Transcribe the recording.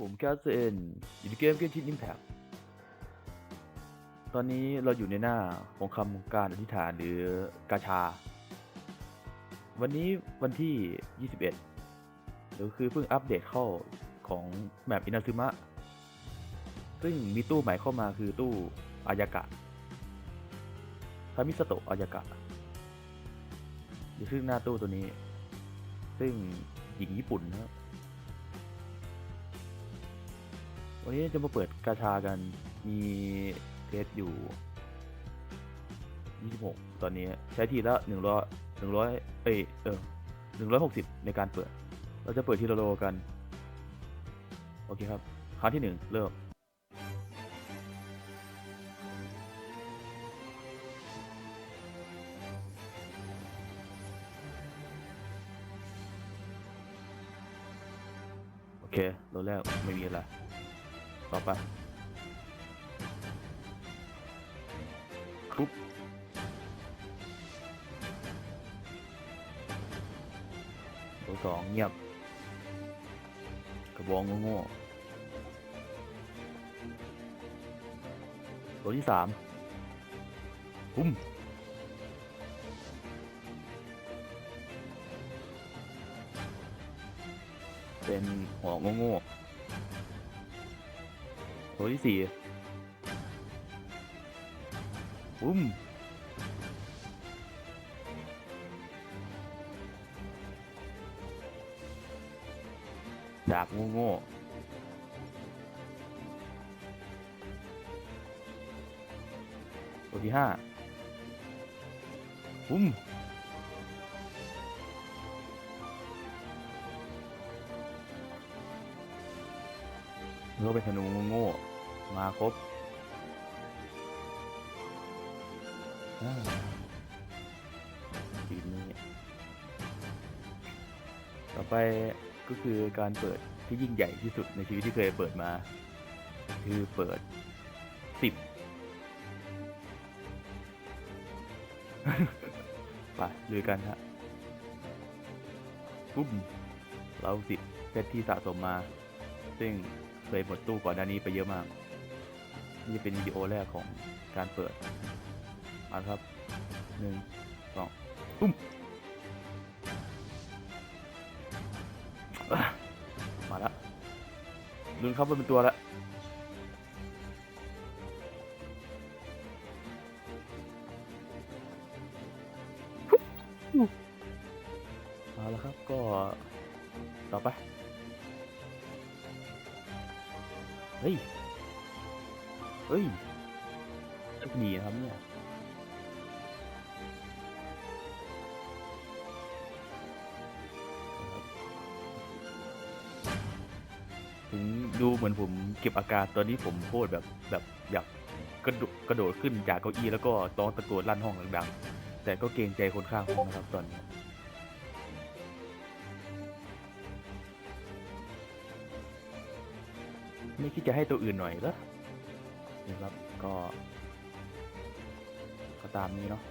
ผมแคสเซนอยู่ในเกมเกมชินอิมแพคตอนนี้เราอยู่ในหน้าของคำการอธิษฐานหรือกาชา วันนี้วันที่ 21 หรือคือเพิ่งอัปเดตเข้าของแมปอินาซึมะ ซึ่งมีตู้ใหม่เข้ามาคือตู้อายากะทามิสโตะอายากะอยู่ซึ่งหน้าตู้ตัวนี้ ซึ่งหญิงญี่ปุ่นนะครับ วันนี้จะมาเปิดกาชากัน มีเพชรอยู่ 26 ตอนนี้ใช้ทีละ 100 100 เอ้ยเออ160 ในการเปิด เราจะเปิดทีละโลกัน โอเคครับ ครั้งที่ 1 เริ่มโอเคโลแรกไม่มีอะไร ต่อไปปุ๊บตัวสองเงียบ กระบองโง่ตัวที่สามปุ้มเป็นหัวโง่ๆ ตัวที่สี่ปุ้มจากโง่ๆตัวที่ห้าปุ้มเมื่อเป็นธนูโง่ๆ มาครบทีมนี้ ต่อไปก็คือการเปิดที่ยิ่งใหญ่ที่สุดในชีวิตที่เคยเปิดมา คือเปิดสิบไปลุยกันฮะปุ๊บเราสิบเพชรที่สะสมมา ซึ่งเคยหมดตู้ก่อนหน้านี้ไปเยอะมาก นี่จะเป็นวิดีโอแรกของการเปิดมาครับหนึ่งสองปุ้มมาละลุ้นครับว่าเป็นตัวละเอาละครับก็ต่อไป เฮ้ย เฮ้ยโชคดีนะครับเนี่ยถึงดูเหมือนผมเก็บอาการตอนนี้ผมโพูดแบบแบบอยากกระโดดกระโดดขึ้นจากเก้าอี้แล้วก็ต้องตะโกนลั่นห้องดังๆ แต่ก็เกรงใจคนข้างห้องนะครับตอนนี้ไม่คิดจะให้ตัวอื่นหน่อยเหรอ นะครับ ก็ ก็ตามนี้เนาะ